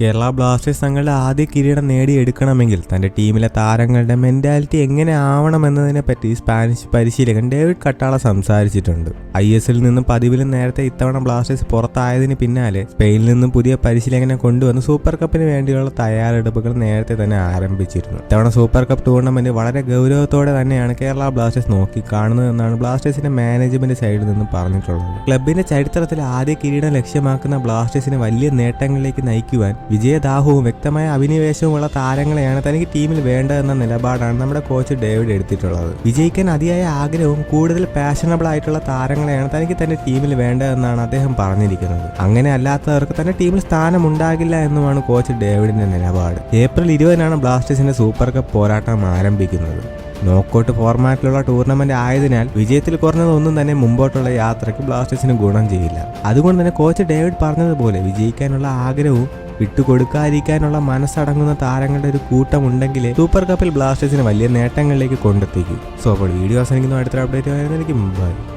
Kerala Blasters തങ്ങളുടെ ആദ്യ കിരീടം നേടിയെടുക്കണമെങ്കിൽ തന്റെ ടീമിലെ താരങ്ങളുടെ മെന്റാലിറ്റി എങ്ങനെ ആവണമെന്നതിനെ പറ്റി സ്പാനിഷ് പരിശീലകൻ ഡേവിഡ് കട്ടാള സംസാരിച്ചിട്ടുണ്ട്. ഐ എസ് എല്ലിൽ നിന്നും പതിവിലും നേരത്തെ ഇത്തവണ ബ്ലാസ്റ്റേഴ്സ് പുറത്തായതിന് പിന്നാലെ സ്പെയിനിൽ നിന്നും പുതിയ പരിശീലകനെ കൊണ്ടുവന്ന് സൂപ്പർ കപ്പിന് വേണ്ടിയുള്ള തയ്യാറെടുപ്പുകൾ നേരത്തെ തന്നെ ആരംഭിച്ചിരുന്നു. ഇത്തവണ സൂപ്പർ കപ്പ് ടൂർണമെന്റ് വളരെ ഗൗരവത്തോടെ തന്നെയാണ് കേരള ബ്ലാസ്റ്റേഴ്സ് നോക്കി കാണുന്നതെന്നാണ് ബ്ലാസ്റ്റേഴ്സിന്റെ മാനേജ്മെന്റ് സൈഡിൽ നിന്നും പറഞ്ഞിട്ടുള്ളത്. ക്ലബിന്റെ ചരിത്രത്തിൽ ആദ്യ കിരീടം ലക്ഷ്യമാക്കുന്ന ബ്ലാസ്റ്റേഴ്സിനെ വലിയ നേട്ടങ്ങളിലേക്ക് നയിക്കുവാൻ വിജയദാഹവും വ്യക്തമായ അഭിനിവേശവുമുള്ള താരങ്ങളെയാണ് തനിക്ക് ടീമിൽ വേണ്ടതെന്ന നിലപാടാണ് നമ്മുടെ കോച്ച് ഡേവിഡ് എടുത്തിട്ടുള്ളത്. വിജയിക്കാൻ അതിയായ ആഗ്രഹവും കൂടുതൽ പാഷനബിൾ ആയിട്ടുള്ള താരങ്ങളെയാണ് തനിക്ക് തന്റെ ടീമിൽ വേണ്ടതെന്നാണ് അദ്ദേഹം പറഞ്ഞിരിക്കുന്നത്. അങ്ങനെ അല്ലാത്തവർക്ക് തന്റെ ടീമിൽ സ്ഥാനം ഉണ്ടാകില്ല എന്നുമാണ് കോച്ച് ഡേവിഡിന്റെ നിലപാട്. ഏപ്രിൽ ഇരുപതിനാണ് ബ്ലാസ്റ്റേഴ്സിന്റെ സൂപ്പർ കപ്പ് പോരാട്ടം ആരംഭിക്കുന്നത്. നോക്കൌട്ട് ഫോർമാറ്റിലുള്ള ടൂർണമെന്റ് ആയതിനാൽ വിജയത്തിൽ കുറഞ്ഞതൊന്നും തന്നെ മുമ്പോട്ടുള്ള യാത്രയ്ക്ക് ബ്ലാസ്റ്റേഴ്സിന് ഗുണം ചെയ്യില്ല. അതുകൊണ്ട് തന്നെ കോച്ച് ഡേവിഡ് പറഞ്ഞതുപോലെ വിജയിക്കാനുള്ള ആഗ്രഹവും വിട്ടുകൊടുക്കാതിരിക്കാനുള്ള മനസ്സടങ്ങുന്ന താരങ്ങളുടെ ഒരു കൂട്ടം ഉണ്ടെങ്കിൽ സൂപ്പർ കപ്പിൽ ബ്ലാസ്റ്റേഴ്സിന് വലിയ നേട്ടങ്ങളിലേക്ക് കൊണ്ടെത്തിക്കും. സോ അപ്പോൾ വീഡിയോ അവസാനിക്കുന്ന. അടുത്ത അപ്ഡേറ്റ് ആയിരുന്നു എനിക്ക് മുമ്പായി